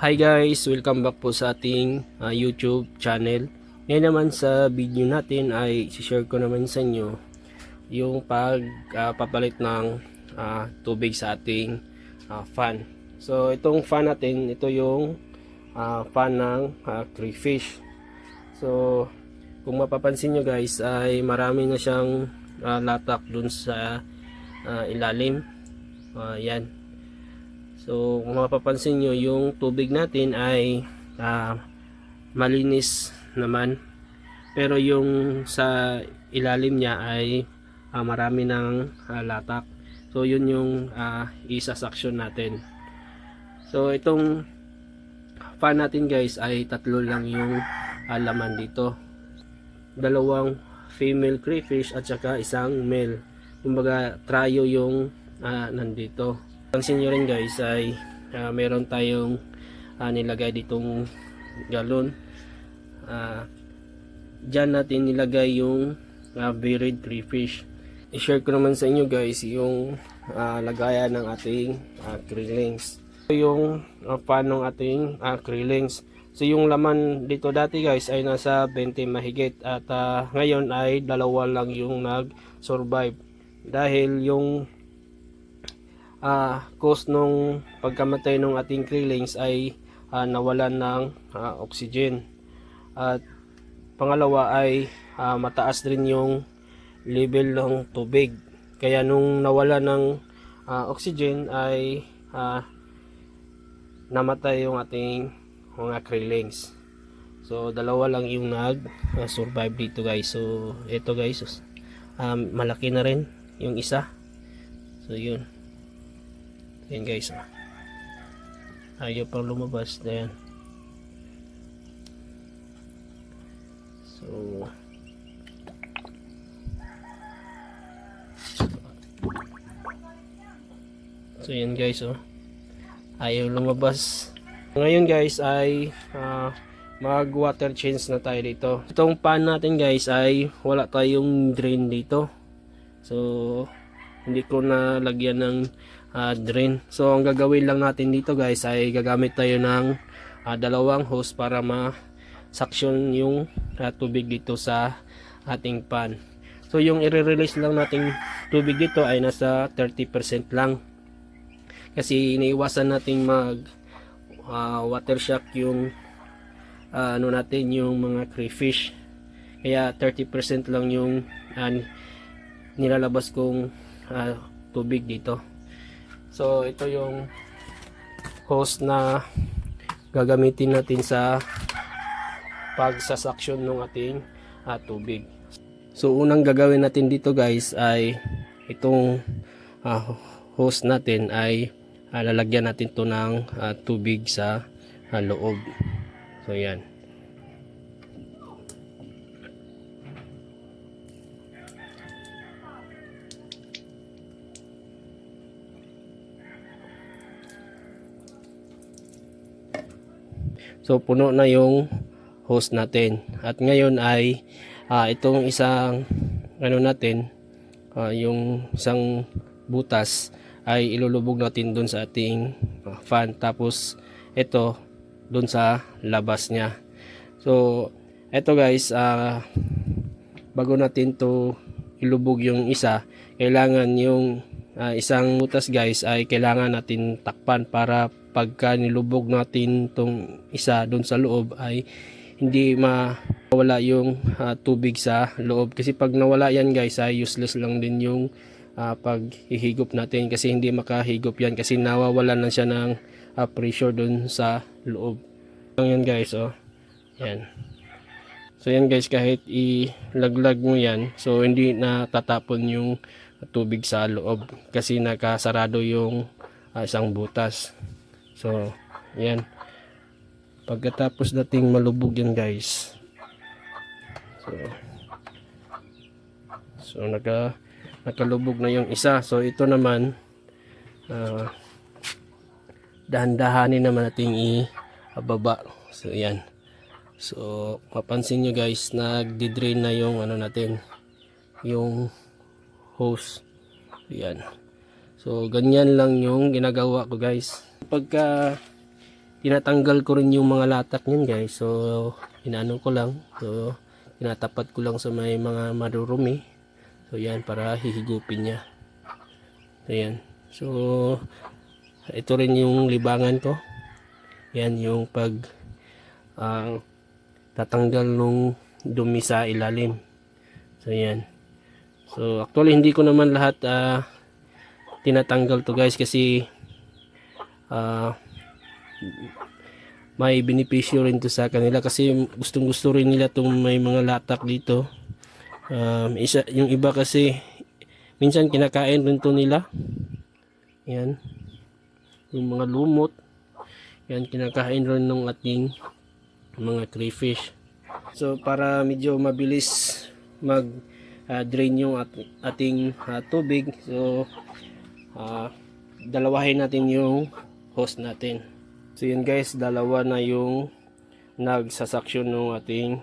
Hi guys, welcome back po sa ating ah, YouTube channel. Ngayon naman sa video natin ay share ko naman sa inyo yung pagpapalit ng ah, tubig sa ating ah, fan. So itong fan natin, ito yung ah, fan ng ah, crayfish. So kung mapapansin nyo guys ay marami na siyang ah, latak dun sa ah, ilalim. Ah, yan, So, kung mapapansin nyo, yung tubig natin ay ah, malinis naman. Pero yung sa ilalim niya ay ah, marami ng ah, latak. So, yun yung uh, isa-suction natin. So, itong fan natin guys ay tatlo lang yung ah, laman dito. Dalawang female crayfish at saka isang male. Kumbaga, trio yung ah, nandito. Pansin nyo rin guys ay ah, meron tayong ah, nilagay ditong galon. Ah, Diyan natin nilagay yung uh, buried crayfish. I-share ko naman sa inyo guys yung ah, lagayan ng ating uh, krillings. Ito yung uh, pan ng ating uh, krillings. So yung laman dito dati guys ay nasa 20 mahigit at ah, ngayon ay dalawa lang yung nag-survive. Dahil yung ah cause nung pagkamatay ng ating krillings ay ah, nawalan ng ah, oxygen. At pangalawa ay ah, mataas rin yung level ng tubig. Kaya nung nawala ng ah, oxygen ay ah, namatay yung ating mga krillings. So dalawa lang yung nag ah, survive dito guys. So ito guys, um, malaki na rin yung isa. So yun. Yan guys. ah. Ayaw pang lumabas. Ayan. So. So yan guys oh. Ayaw lumabas. Ngayon guys ay ah, mag water change na tayo dito. Itong pan natin guys ay wala tayong drain dito. So hindi ko na lagyan ng ah, drain. So ang gagawin lang natin dito guys ay gagamit tayo ng ah, dalawang hose para ma suction yung ah, tubig dito sa ating pan. So yung i-release lang nating tubig dito ay nasa 30% lang. Kasi iniiwasan nating mag ah, water shock yung ah, ano natin yung mga crayfish. Kaya 30% lang yung ah, nilalabas kong ah, tubig dito. So ito yung hose na gagamitin natin sa pagsasaksyon ng ating ah, tubig. So unang gagawin natin dito guys ay itong ah, hose natin ay ah, lalagyan natin to ng ah, tubig sa ah, loob. So yan. So puno na yung hose natin. At ngayon ay ah, itong isang ano natin, ah, yung isang butas ay ilulubog natin doon sa ating ah, fan. Tapos ito doon sa labas niya. So ito guys, ah, bago natin to ilubog yung isa, kailangan yung ah, isang butas guys ay kailangan natin takpan para pagka nilubog natin tong isa doon sa loob ay hindi mawala yung ah, tubig sa loob. Kasi pag nawala yan guys ay useless lang din yung ah, paghihigop natin kasi hindi makahigop yan kasi nawawalan na siya ng ah, pressure doon sa loob. Lang yan guys oh. Yan. So yan guys kahit ilaglag mo yan so hindi na tatapon yung tubig sa loob kasi nakasarado yung ah, isang butas so yan. Pagkatapos nating malubog yan guys. So so naka nakalubog na yung isa. So ito naman ah, dahan-dahanin naman nating ibaba so yan. So mapansin nyo guys nagdi-drain na yung ano natin yung hose. Yan. So ganyan lang yung ginagawa ko guys pagka tinatanggal ko rin yung mga latak niyan guys. So, inaano ko lang. So, tinatapat ko lang sa may mga marurumi. So, yan para hihigupin niya. So, yan. So, ito rin yung libangan ko. Yan yung pag ang tatanggal nung dumi sa ilalim. So, yan. So, actually, hindi ko naman lahat ah, tinatanggal to guys kasi ah, may benepisyo rin to sa kanila kasi gustong gusto rin nila itong may mga latak dito. Um, isa, yung iba kasi minsan kinakain rin to nila. Yan. Yung mga lumot. Yan kinakain rin ng ating mga crayfish. So para medyo mabilis mag ah, drain yung at, ating ah, tubig so ah, dalawahin natin yung hose natin So yun guys, dalawa na yung nagsasaksyon ng ating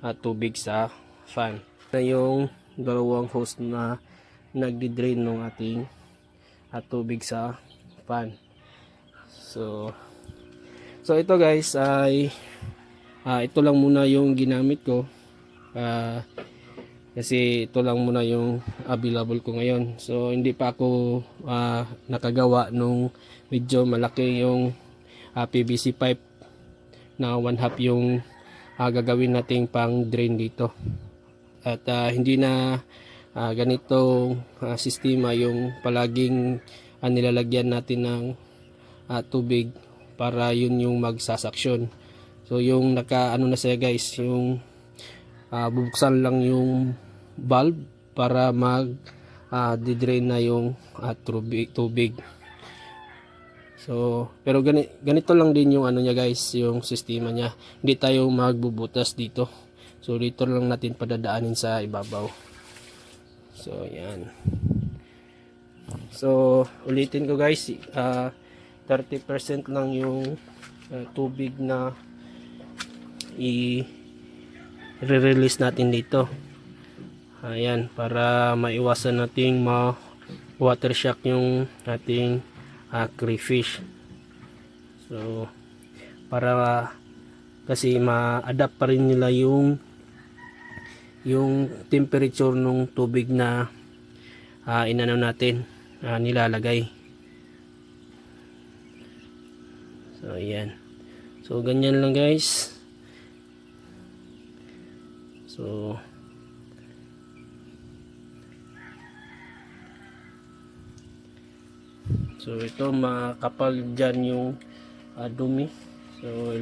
ah, tubig sa fan. Na yung dalawang hose na nagdi-drain ng ating ah, tubig sa fan. So So ito guys ay ah, ito lang muna yung ginamit ko. Ah, kasi ito lang muna yung available ko ngayon. So hindi pa ako ah, nakagawa nung medyo malaki yung ah, PVC pipe na one half yung ah, gagawin nating pang drain dito. At ah, hindi na ah, ganitong ah, sistema yung palaging ah, nilalagyan natin ng ah, tubig para yun yung magsasaksyon. So yung naka ano na siya guys, yung ah, bubuksan lang yung valve para mag ah, di-drain na yung ah, tubig, tubig. So, pero gani, ganito lang din yung ano niya guys, yung sistema niya. Hindi tayo magbubutas dito. So, dito lang natin padadaanin sa ibabaw. So, yan. So, ulitin ko guys, ah 30% lang yung ah, tubig na i re-release natin dito. Ayan, para maiwasan nating ma water shock yung ating uh, crayfish. So, para kasi ma-adapt pa rin nila yung yung temperature ng tubig na uh, inano natin uh, nilalagay. So, ayan. So, ganyan lang guys. So, So ito makapal dyan yung ah, dumi. So,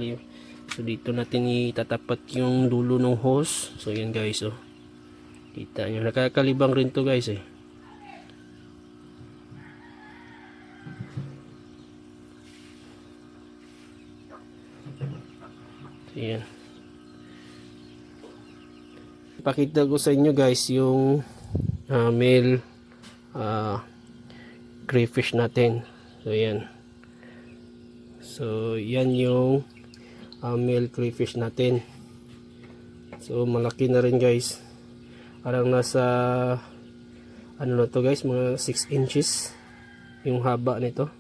so dito natin itatapat yung dulo ng hose. So yan guys oh. Kita nyo. Nakakalibang rin to guys eh. So, yan. Pakita ko sa inyo guys yung ah, male ah, crayfish natin. So yan. So yan yung uh, male crayfish natin. So malaki na rin guys. Parang nasa ano na to guys, mga 6 inches yung haba nito.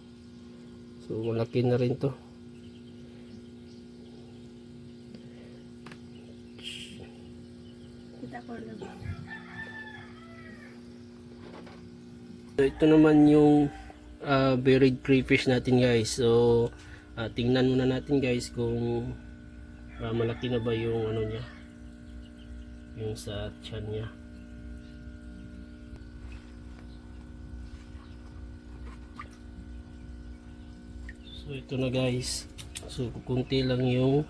So malaki na rin to. So ito naman yung uh, buried crayfish natin guys. So uh, tingnan muna natin guys kung uh, malaki na ba yung ano niya. Yung sa tiyan niya. So ito na guys. So kunti lang yung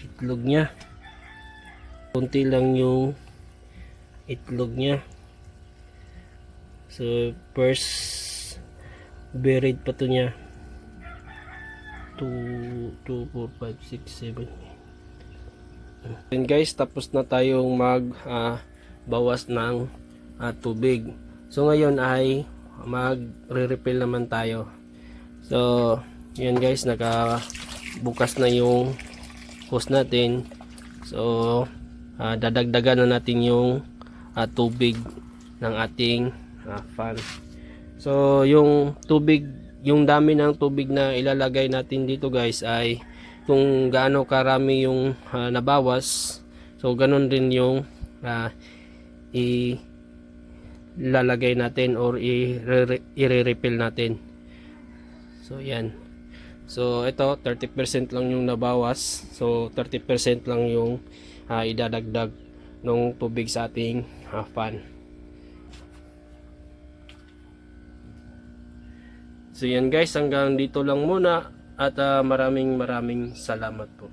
itlog niya. Kunti lang yung itlog niya. So, first buried pa to niya. 2, 2, 4, 5, 6, 7. And guys, tapos na tayong mag ah, bawas ng ah, tubig. So, ngayon ay mag-re-refill naman tayo. So, yan guys, naka bukas na yung hose natin. So, ah, dadagdagan na natin yung ah, tubig ng ating ah, fan. So, yung tubig yung dami ng tubig na ilalagay natin dito guys ay kung gaano karami yung ah, nabawas so ganun din yung ah, ilalagay natin or i- i-refill natin. So yan. So ito 30% lang yung nabawas. So 30% lang yung ah, idadagdag ng tubig sa ating ah, fan So yan guys, hanggang dito lang muna at ah, maraming maraming salamat po.